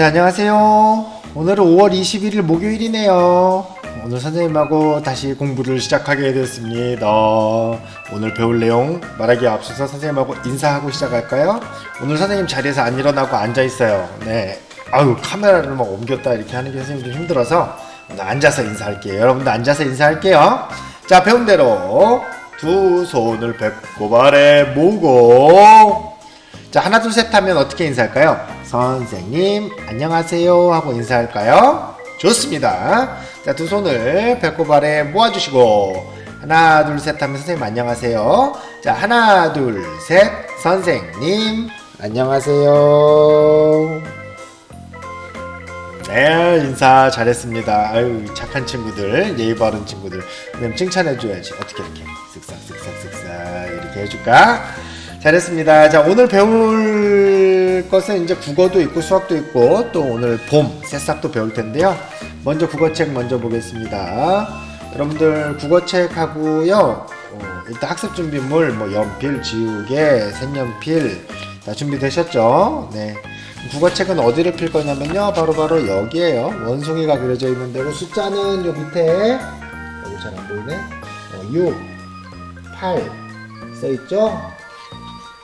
자, 안녕하세요. 오늘은 5월 21일 목요일이네요. 오늘 선생님하고 다시 공부를 시작하게 됐습니다. 오늘 배울 내용 말하기 앞서서 선생님하고 인사하고 시작할까요? 오늘 선생님 자리에서 안 일어나고 앉아 있어요. 네. 아유, 카메라를 막 옮겼다 이렇게 하는 게 선생님 좀 힘들어서 오늘 앉아서 인사할게요. 여러분도 앉아서 인사할게요. 자, 배운 대로 두 손을 배꼽 아래 모으고 자, 하나, 둘, 셋 하면 어떻게 인사할까요? 선생님, 안녕하세요. 하고 인사할까요? 좋습니다. 자, 두 손을 배꼽 아래 모아주시고, 하나, 둘, 셋 하면 선생님, 안녕하세요. 자, 하나, 둘, 셋. 선생님, 안녕하세요. 네, 인사 잘했습니다. 아유, 착한 친구들, 예의 바른 친구들. 그럼 칭찬해줘야지. 어떻게 이렇게. 쓱싹, 쓱싹, 쓱싹. 이렇게 해줄까? 잘했습니다. 자, 오늘 배울 것은 이제 국어도 있고 수학도 있고 또 오늘 봄, 새싹도 배울 텐데요. 먼저 국어책 먼저 보겠습니다. 여러분들 국어책 하고요. 어, 일단 학습 준비물 뭐 연필, 지우개, 색연필 다 준비되셨죠? 네. 국어책은 어디를 필 거냐면요. 바로바로 여기에요. 원숭이가 그려져 있는 데고 숫자는 요 밑에 여기 잘 안 보이네. 어, 6, 8 써있죠?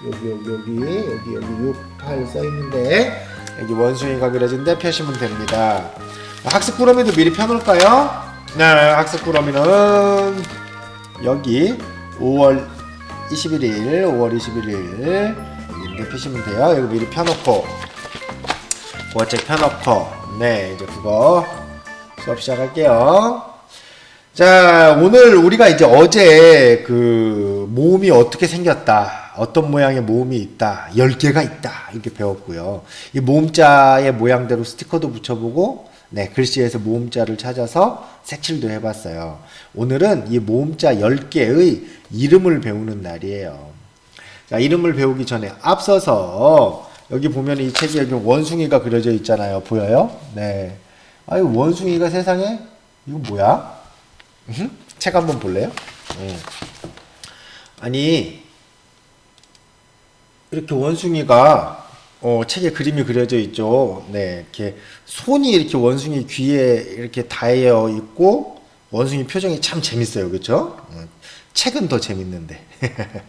여기 여기 여기 여기 여기 6, 8써 있는데 여기 원숭이가 그려진데 펴시면 됩니다. 학습 꾸러미도 미리 펴놓을까요? 네, 학습 꾸러미는 여기 5월 21일, 5월 21일 여기인데 펴시면 돼요. 여기 미리 펴놓고 국어책 펴놓고 네 이제 국어 수업 시작할게요. 자, 오늘 우리가 이제 어제 그 모음이 어떻게 생겼다. 어떤 모양의 모음이 있다. 10개가 있다. 이렇게 배웠고요. 이 모음자의 모양대로 스티커도 붙여보고, 네, 글씨에서 모음자를 찾아서 색칠도 해봤어요. 오늘은 이 모음자 10개의 이름을 배우는 날이에요. 자, 이름을 배우기 전에 앞서서 여기 보면 이 책에 원숭이가 그려져 있잖아요. 보여요? 네. 아유, 원숭이가 세상에? 이거 뭐야? 음? 책 한번 볼래요? 음. 아니 이렇게 원숭이가 어, 책에 그림이 그려져 있죠. 네, 이렇게 손이 이렇게 원숭이 귀에 이렇게 닿여 있고 원숭이 표정이 참 재밌어요, 그렇죠? 음, 책은 더 재밌는데.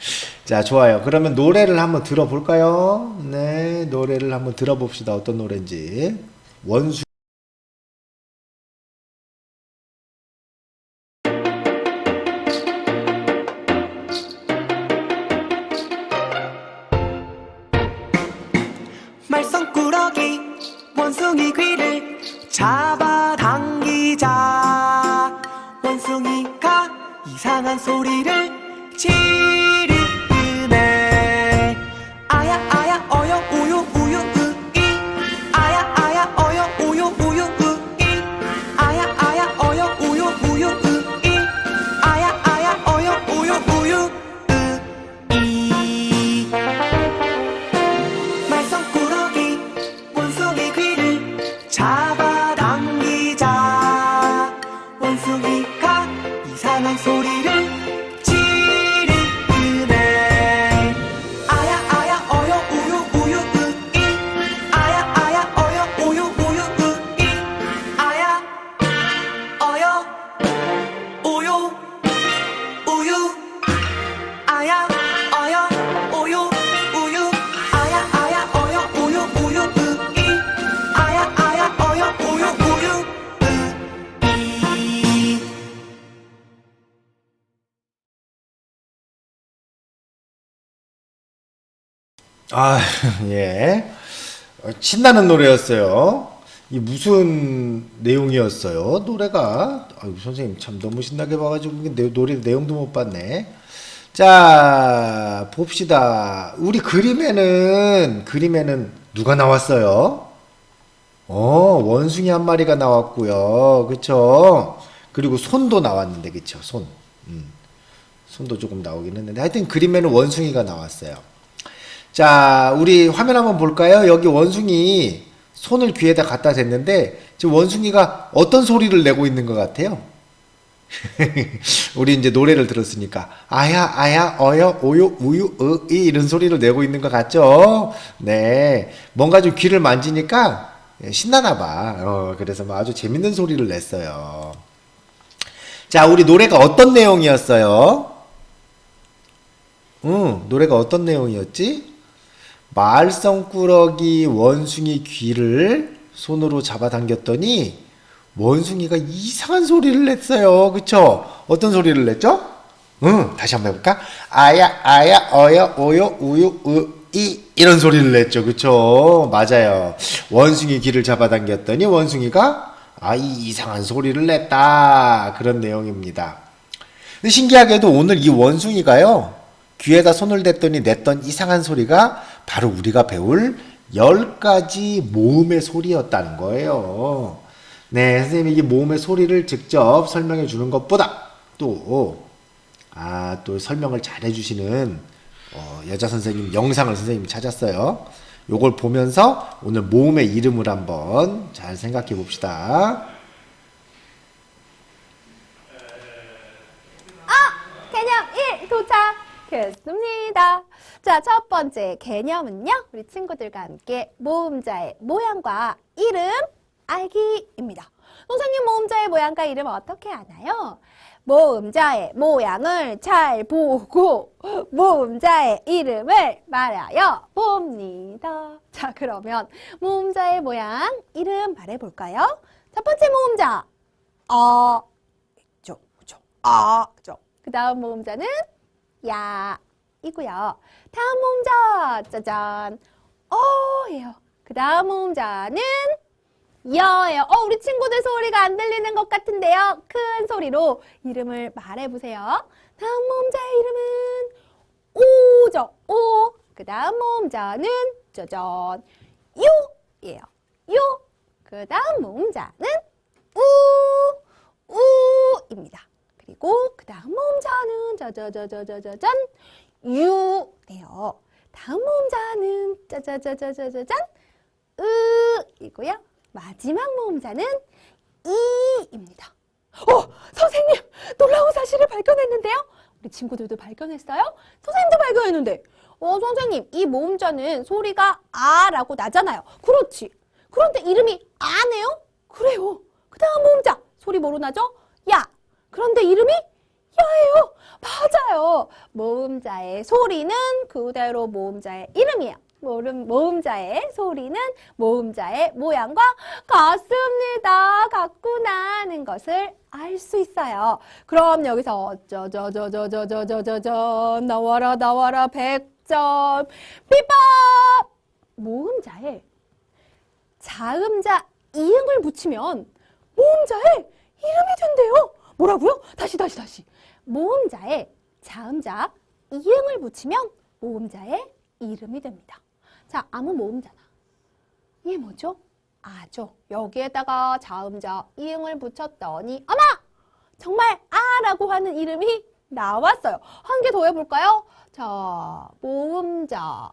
자, 좋아요. 그러면 노래를 한번 들어볼까요? 네, 노래를 한번 들어봅시다. 어떤 노래인지. 원숭 원숭이 귀를 잡아당기자. 원숭이가 이상한 소리를 지 아, 예. 어, 신나는 노래였어요. 이 무슨 내용이었어요? 노래가? 아유, 선생님 참 너무 신나게 봐가지고 내- 노래 내용도 못 봤네. 자, 봅시다. 우리 그림에는 그림에는 누가 나왔어요? 어, 원숭이 한 마리가 나왔고요. 그쵸? 그리고 손도 나왔는데, 그쵸? 손. 음. 손도 조금 나오긴 했는데, 하여튼 그림에는 원숭이가 나왔어요. 자, 우리 화면 한번 볼까요? 여기 원숭이 손을 귀에다 갖다 댔는데, 지금 원숭이가 어떤 소리를 내고 있는 것 같아요? 우리 이제 노래를 들었으니까 아야 아야 어여 오요 우유 으이 이런 소리를 내고 있는 것 같죠? 네, 뭔가 좀 귀를 만지니까 예, 신나나 봐. 어, 그래서 뭐 아주 재밌는 소리를 냈어요. 자, 우리 노래가 어떤 내용이었어요? 응, 노래가 어떤 내용이었지? 말썽꾸러기 원숭이 귀를 손으로 잡아당겼더니 원숭이가 이상한 소리를 냈어요. 그쵸? 어떤 소리를 냈죠? 응, 다시 한번 해볼까? 아야, 아야, 어여, 오요, 우유, 으, 이. 이런 소리를 냈죠. 그쵸? 맞아요. 원숭이 귀를 잡아당겼더니 원숭이가 아, 이 이상한 소리를 냈다. 그런 내용입니다. 신기하게도 오늘 이 원숭이가요, 귀에다 손을 댔더니 냈던 이상한 소리가 바로 우리가 배울 열 가지 모음의 소리였다는 거예요. 네, 선생님이 이 모음의 소리를 직접 설명해 주는 것보다 또, 아, 또 설명을 잘 해주시는 어, 여자 선생님 영상을 선생님이 찾았어요. 요걸 보면서 오늘 모음의 이름을 한번 잘 생각해 봅시다. 개념 1 도착했습니다. 자, 첫 번째 개념은요. 우리 친구들과 함께 모음자의 모양과 이름 알기입니다. 선생님 모음자의 모양과 이름 어떻게 아나요? 모음자의 모양을 잘 보고 모음자의 이름을 말하여 봅니다. 자, 그러면 모음자의 모양, 이름 말해볼까요? 첫 번째 모음자, 어, 죠, 죠, 아, 죠. 그 다음 모음자는 야, 이고요. 다음 모음자, 짜잔, 어예요. 그 다음 모음자는 여예요. 어, 우리 친구들 소리가 안 들리는 것 같은데요. 큰 소리로 이름을 말해보세요. 다음 모음자의 이름은 오죠. 오. 그 다음 모음자는 짜잔, 요예요. 요. 그 다음 모음자는 우, 우입니다. 그리고 그 다음 모음자는 짜자자자자자잔 유네요. 다음 모음자는 짜자자자자자잔 으이고요. 마지막 모음자는 이입니다. 어, 선생님 놀라운 사실을 발견했는데요. 우리 친구들도 발견했어요? 선생님도 발견했는데. 어, 선생님 이 모음자는 소리가 아라고 나잖아요. 그렇지. 그런데 이름이 아네요? 그래요. 그 다음 모음자 소리 뭐로 나죠? 야. 그런데 이름이 야예요. 맞아요. 모음자의 소리는 그대로 모음자의 이름이에요. 모음자의 소리는 모음자의 모양과 같습니다. 같구나 하는 것을 알 수 있어요. 그럼 여기서 저저저저저저저저 나와라 나와라 100점 비법 모음자에 자음자 이응을 붙이면 모음자에 이름이 된대요. 뭐라고요? 다시 다시 다시. 모음자에 자음자 이응을 붙이면 모음자의 이름이 됩니다. 자, 아무 모음자나. 이게 뭐죠? 아죠. 여기에다가 자음자 이응을 붙였더니 어머! 정말 아라고 하는 이름이 나왔어요. 한 개 더 해볼까요? 자, 모음자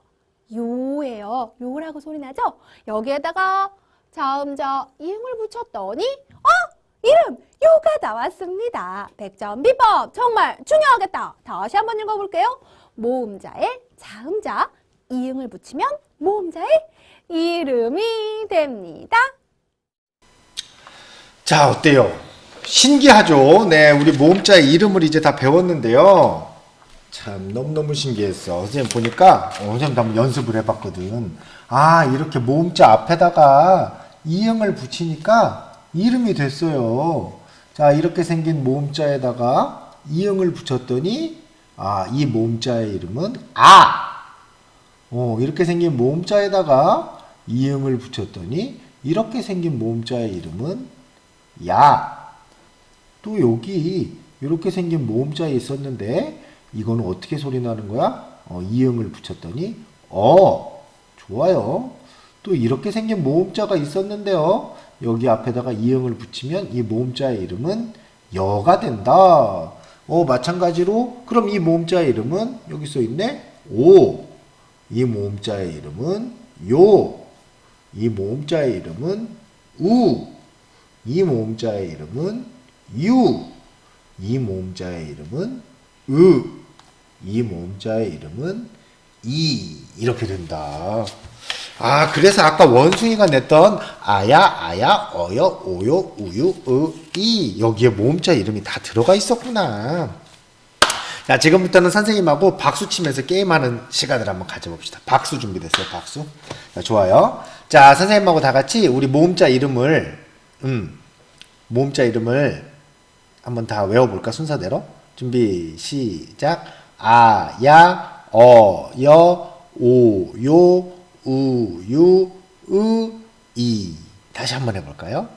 요예요. 요라고 소리 나죠? 여기에다가 자음자 이응을 붙였더니 어? 이름 요가 나왔습니다. 100점 비법 정말 중요하겠다. 다시 한번 읽어볼게요. 모음자에 자음자 이응을 붙이면 모음자의 이름이 됩니다. 자, 어때요? 신기하죠? 네, 우리 모음자의 이름을 이제 다 배웠는데요. 참, 너무너무 신기했어. 선생님 보니까, 어, 선생님도 한번 연습을 해봤거든. 아, 이렇게 모음자 앞에다가 이응을 붙이니까 이름이 됐어요. 자, 이렇게 생긴 모음자에다가 이응을 붙였더니, 아, 이 모음자의 이름은 아! 어, 이렇게 생긴 모음자에다가 이응을 붙였더니, 이렇게 생긴 모음자의 이름은 야. 또 여기 이렇게 생긴 모음자에 있었는데 이거는 어떻게 소리 나는 거야? 어, 이응을 붙였더니 어. 좋아요. 또 이렇게 생긴 모음자가 있었는데요. 여기 앞에다가 이응을 붙이면 이 모음자의 이름은 여가 된다. 어, 마찬가지로 그럼 이 모음자의 이름은 여기 써 있네. 오. 이 모음자의 이름은 요. 이 모음자의 이름은 우. 이 모음자의 이름은 유. 이 모음자의 이름은 으. 이 모음자의 이름은 이. 이렇게 된다. 아, 그래서 아까 원숭이가 냈던 아야, 아야, 어여, 오요, 우유, 으, 이 여기에 모음자 이름이 다 들어가 있었구나. 자, 지금부터는 선생님하고 박수 치면서 게임하는 시간을 한번 가져봅시다. 박수 준비됐어요, 박수. 자, 좋아요. 자, 선생님하고 다 같이 우리 모음자 이름을, 음, 모음자 이름을 한번 다 외워볼까, 순서대로? 준비, 시작. 아, 야, 어, 여, 오, 요, 우, 유, 으, 이. 다시 한번 해볼까요?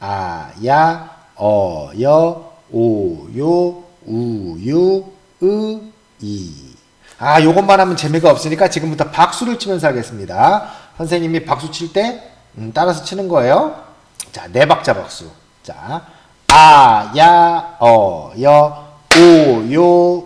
아, 야, 어, 여, 오, 요, 우, 유, 으, 이. 아, 요것만 하면 재미가 없으니까 지금부터 박수를 치면서 하겠습니다. 선생님이 박수 칠 때, 음, 따라서 치는 거예요. 자, 네 박자 박수. 자, 아, 야, 어, 여, 오, 요,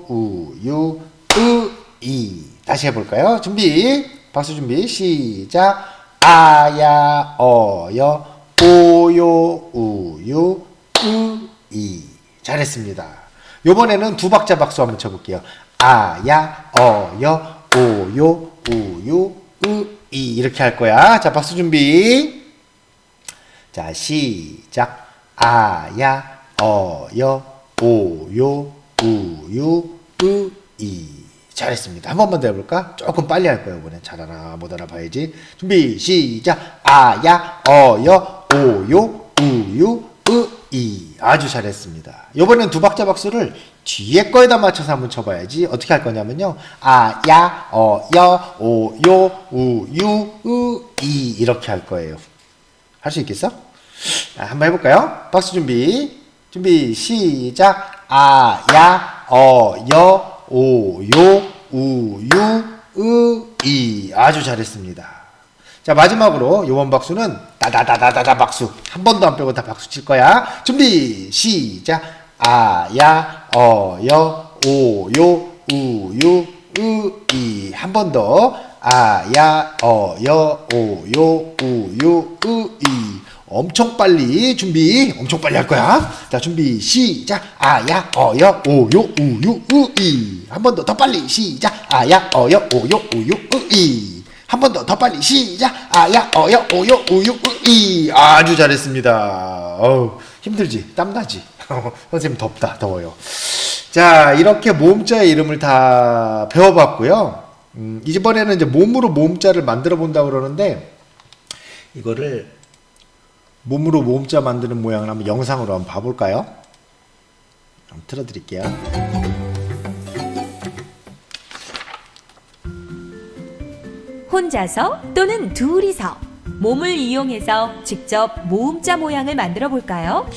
우, 유, 으, 이. 다시 해볼까요? 준비. 박수 준비. 시작. 아, 야, 어, 여, 오, 요, 우, 유, 으, 이. 잘했습니다. 요번에는 두 박자 박수 한번 쳐볼게요. 아, 야, 어, 여, 오, 요, 우, 유, 으, 이. 이렇게 할 거야. 자, 박수 준비. 자, 시작. 아, 야, 어, 여, 오, 요, 우, 유, 으, 이. 잘했습니다. 한 번만 더 해볼까? 조금 빨리 할 거예요, 이번엔. 잘하나, 못하나 봐야지. 준비, 시작. 아, 야, 어, 여, 오, 요, 우, 유, 으, 이. 아주 잘했습니다. 요번엔 두 박자 박수를 뒤에 거에다 맞춰서 한번 쳐봐야지. 어떻게 할 거냐면요. 아, 야, 어, 여, 오, 요, 우, 유, 으, 이. 이렇게 할 거예요. 할 수 있겠어? 자, 한번 해볼까요? 박수 준비. 준비, 시작. 아, 야, 어, 여, 오, 요, 우, 유, 으, 이. 아주 잘했습니다. 자, 마지막으로 요번 박수는 따다다다다다 박수. 한 번도 안 빼고 다 박수 칠 거야. 준비, 시작. 아, 야, 어, 여, 오, 요, 우, 유, 으, 이. 한 번 더. 아, 야, 어, 여, 오, 요, 우, 유, 으, 이. 엄청 빨리 준비 엄청 빨리 할 거야. 자 준비 시작. 아야 어여 오요 우유 우이. 한 번 더 더 빨리 시작. 아야 어여 오요 우유 우이. 한 번 더 더 빨리 시작. 아야 어여 오요 우유 우이. 아주 잘했습니다. 어우 힘들지? 땀나지? 선생님 덥다 더워요. 자 이렇게 모음자의 이름을 다 배워봤고요. 음, 이번에는 이제 몸으로 모음자를 만들어 본다 그러는데 이거를 몸으로 모음자 만드는 모양을 한번 영상으로 한번 봐볼까요? 한번 틀어드릴게요. 혼자서 또는 둘이서 몸을 이용해서 직접 모음자 모양을 만들어 볼까요?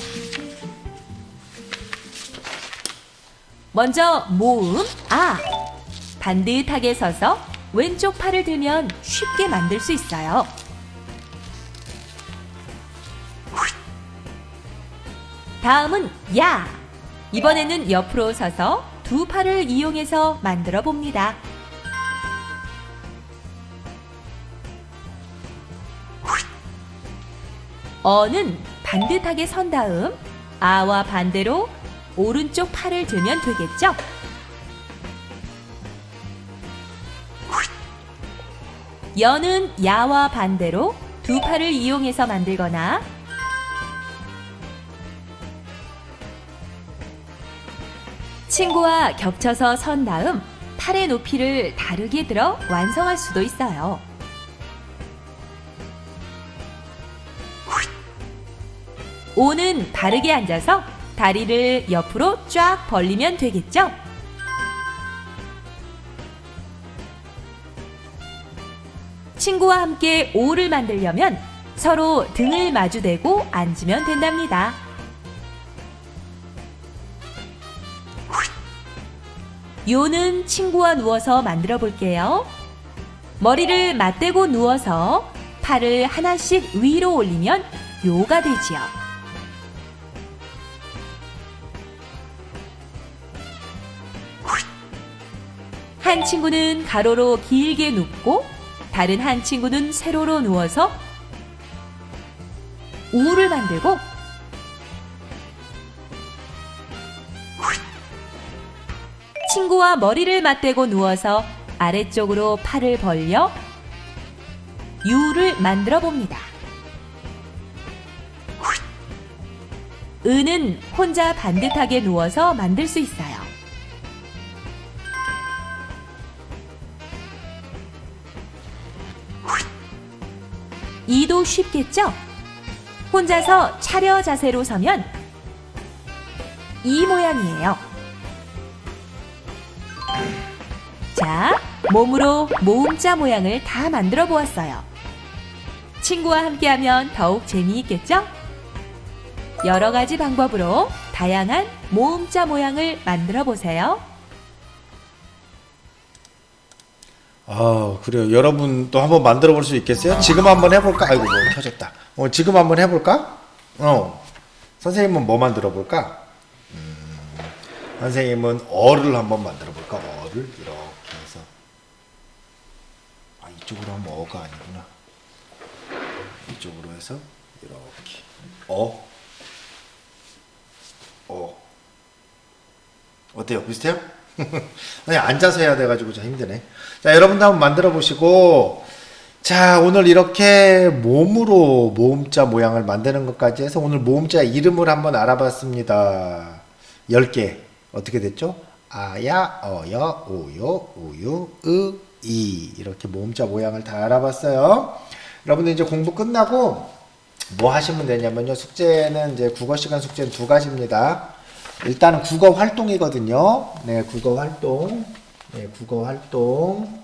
먼저 모음 아 반듯하게 서서 왼쪽 팔을 들면 쉽게 만들 수 있어요. 다음은 야 이번에는 옆으로 서서 두 팔을 이용해서 만들어 봅니다. 어는 반듯하게 선 다음 아와 반대로 오른쪽 팔을 들면 되겠죠? 여는 야와 반대로 두 팔을 이용해서 만들거나 친구와 겹쳐서 선 다음 팔의 높이를 다르게 들어 완성할 수도 있어요. 오는 바르게 앉아서 다리를 옆으로 쫙 벌리면 되겠죠? 친구와 함께 오를 만들려면 서로 등을 마주대고 앉으면 된답니다. 요는 친구와 누워서 만들어 볼게요. 머리를 맞대고 누워서 팔을 하나씩 위로 올리면 요가 되지요. 한 친구는 가로로 길게 눕고 다른 한 친구는 세로로 누워서 우를 만들고 친구와 머리를 맞대고 누워서 아래쪽으로 팔을 벌려 유를 만들어 봅니다. 은은 혼자 반듯하게 누워서 만들 수 있어요. 이도 쉽겠죠? 혼자서 차려 자세로 서면 이 모양이에요. 자, 몸으로 모음자 모양을 다 만들어 보았어요. 친구와 함께하면 더욱 재미있겠죠? 여러 가지 방법으로 다양한 모음자 모양을 만들어 보세요. 아 그래요. 여러분 또 한번 만들어 볼 수 있겠어요? 지금 한번 해볼까? 아이고 뭐 켜졌다. 어 지금 한번 해볼까? 어 선생님은 뭐 만들어 볼까? 음, 선생님은 어를 한번 만들어 볼까? 어를 이렇게 이쪽으로 하면 어가 아니구나. 이쪽으로 해서 이렇게 어 어. 어때요? 비슷해요? 그냥 앉아서 해야 돼가지고 좀 힘드네. 자, 여러분도 한번 만들어 보시고, 자, 오늘 이렇게 몸으로 모음자 모양을 만드는 것까지 해서 오늘 모음자 이름을 한번 알아봤습니다. 10개. 어떻게 됐죠? 아야, 어여, 오요, 우유, 으, 이. 이렇게 모음자 모양을 다 알아봤어요. 여러분들 이제 공부 끝나고 뭐 하시면 되냐면요. 숙제는 이제 국어 시간 숙제는 두 가지입니다. 일단은 국어 활동이거든요. 네, 국어 활동. 네, 국어 활동.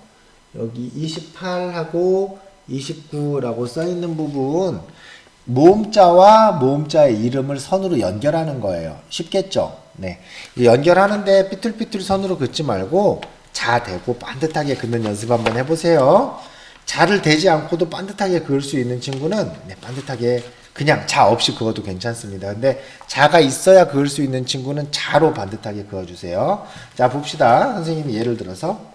여기 28하고 29라고 써 있는 부분 모음자와 모음자의 이름을 선으로 연결하는 거예요. 쉽겠죠? 네. 이 연결하는데 삐뚤삐뚤 선으로 긋지 말고 자 대고 반듯하게 긋는 연습 한번 해보세요. 자를 대지 않고도 반듯하게 그을 수 있는 친구는 네, 반듯하게 그냥 자 없이 그어도 괜찮습니다. 근데 자가 있어야 그을 수 있는 친구는 자로 반듯하게 그어주세요. 자 봅시다. 선생님이 예를 들어서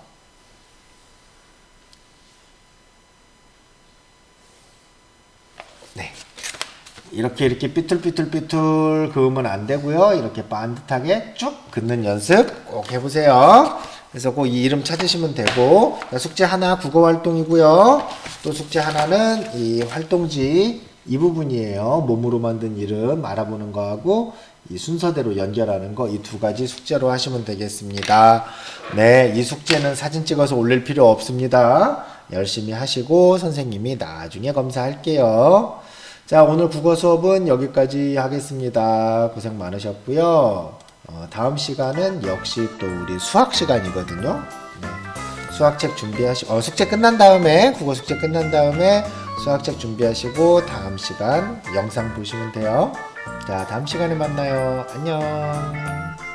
네. 이렇게 이렇게 삐뚤삐뚤삐뚤 그으면 안 되고요. 이렇게 반듯하게 쭉 긋는 연습 꼭 해보세요. 그래서 꼭 이 이름 찾으시면 되고 자, 숙제 하나 국어 활동이고요. 또 숙제 하나는 이 활동지 이 부분이에요. 몸으로 만든 이름 알아보는 거하고 이 순서대로 연결하는 거 이 두 가지 숙제로 하시면 되겠습니다. 네, 이 숙제는 사진 찍어서 올릴 필요 없습니다. 열심히 하시고 선생님이 나중에 검사할게요. 자, 오늘 국어 수업은 여기까지 하겠습니다. 고생 많으셨고요. 어, 다음 시간은 역시 또 우리 수학 시간이거든요. 네. 수학책 준비하시, 어, 숙제 끝난 다음에, 국어 숙제 끝난 다음에 수학책 준비하시고 다음 시간 영상 보시면 돼요. 자, 다음 시간에 만나요. 안녕.